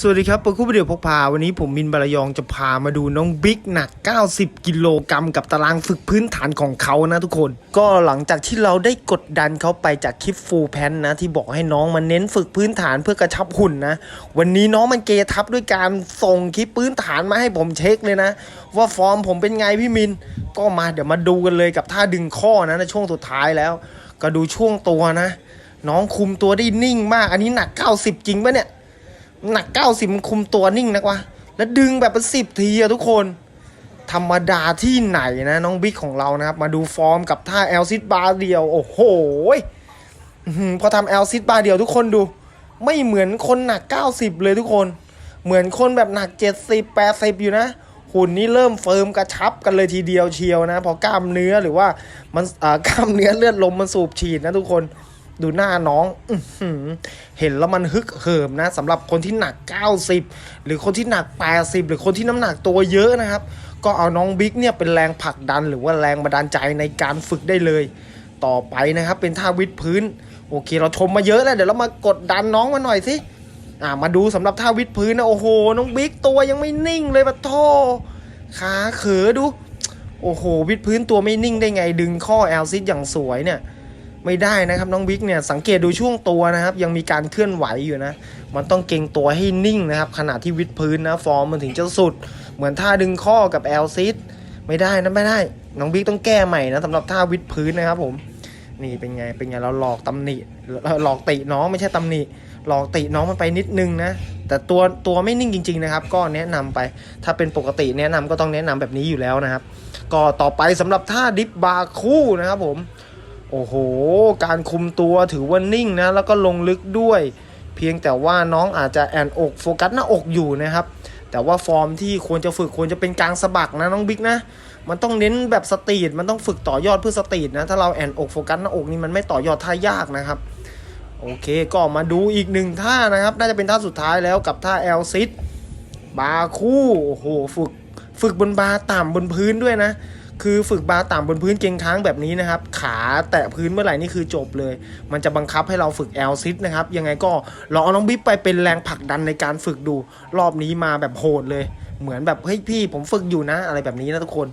สวัสดีครับปะคู่ประเดี๋ยวพกพา วันนี้ผมมินบารยองจะพามาดูน้องบิ๊กหนัก 90 กิโลกรัมกับตารางฝึกพื้นฐานของเขานะทุกคน ก็หลังจากที่เราได้กดดันเขาไปจากคลิปฟูลแพนนะ ที่บอกให้น้องมาเน้นฝึกพื้นฐานเพื่อกระชับหุ่นนะ วันนี้น้องมันเกทับด้วยการส่งคลิปพื้นฐานมาให้ผมเช็คเลยนะ ว่าฟอร์มผมเป็นไงพี่มิน ก็มาเดี๋ยวมาดูกันเลยกับท่าดึงข้อนะในช่วงสุดท้ายแล้ว ก็ดูช่วงตัวนะ น้องคุมตัวได้นิ่งมาก อันนี้หนัก 90 จริงปะเนี่ย หนัก90มันคุมตัวนิ่งนักวะ แล้วดึงแบบเป็นสิบทีอะทุกคน ธรรมดาที่ไหนนะ น้องบิ๊กของเรานะครับ มาดูฟอร์มกับท่าแอลซิดบาร์เดียว โอ้โหพอทำแอลซิดบาร์เดียวทุกคนดู ไม่เหมือนคนหนัก 90 เลยทุกคน เหมือนคนแบบหนัก 70 80 อยู่นะ หุ่นนี้เริ่มเฟิร์มกระชับกันเลยทีเดียวเชียวนะ พอกล้ามเนื้อหรือว่ามันอ่ากล้ามเนื้อเลือดลมมันสูบฉีดนะทุกคน ดูหน้าน้องอเห็นแล้วมันฮึกเหิมนะสำหรับคนที่หนัก 90 หรือคนที่หนัก 80 หรือคนที่น้ำหนักตัวเยอะนะครับ ก็เอาน้องบิ๊กเนี่ยเป็นแรงผลักดัน หรือว่าแรงบันดาลใจในการฝึกได้เลย ต่อไปนะครับ เป็นท่าวิดพื้น โอเค เราชมมาเยอะแล้วเดี๋ยวเรามากดดันน้องมาหน่อยสิอ่ามาดูสำหรับท่าวิดพื้นนะโอ้โห น้องบิ๊กตัวยังไม่นิ่งเลยปะโทขาเขอดู โอ้โห วิดพื้นตัวไม่นิ่งได้ไงดึงข้อแอลซิสอย่างสวยเนี่ย ไม่ได้นะครับน้องบิ๊กเนี่ยสังเกตดูช่วงตัวนะครับ ยังมีการเคลื่อนไหวอยู่นะ มันต้องเก่งตัวให้นิ่งนะครับขณะที่วิดพื้นนะฟอร์มมันถึงจะสุด เหมือนท่าดึงข้อกับแอลซิสไม่ได้นะไม่ได้ น้องบิ๊กต้องแก้ใหม่นะสำหรับท่าวิดพื้นนะครับผมนี่เป็นไงเป็นไงเราหลอกตำหนิหลอกติน้องไม่ใช่ตำหนิหลอกติน้องมันไปนิดนึงนะแต่ตัวตัวไม่นิ่งจริง ๆนะครับ ก็แนะนำไป ถ้าเป็นปกติแนะนำก็ต้องแนะนำแบบนี้อยู่แล้วนะครับ ก็ต่อไปสำหรับท่าดิฟบาร์คู่นะครับผม โอ้โห การคุมตัวถือว่านิ่งนะ แล้วก็ลงลึกด้วย เพียงแต่ว่าน้องอาจจะแอนอกโฟกัสหน้าอกอยู่นะครับ แต่ว่าฟอร์มที่ควรจะฝึกควรจะเป็นกลางสะบักนะน้องบิ๊กนะ มันต้องเน้นแบบสตรีท มันต้องฝึกต่อยอดเพื่อสตรีทนะ ถ้าเราแอนอกโฟกัสหน้าอกนี่มันไม่ต่อยอดท่ายากนะครับ โอเค ก็มาดูอีกหนึ่งท่านะครับ น่าจะเป็นท่าสุดท้ายแล้วกับท่าแอลซิตบาร์คู่ โอ้โห ฝึก ฝึกบนบาร์ต่ำบนพื้นด้วยนะ คือฝึกบาร์ต่ำบนพื้นเก่งค้างแบบนี้นะครับ ขาแตะพื้นเมื่อไหร่นี่คือจบเลย มันจะบังคับให้เราฝึกแอลซิตนะครับ ยังไงก็ลองเอาน้องบิ๊บไปเป็นแรงผลักดันในการฝึกดู รอบนี้มาแบบโหดเลย เหมือนแบบเฮ้ยพี่ผมฝึกอยู่นะอะไรแบบนี้นะทุกคน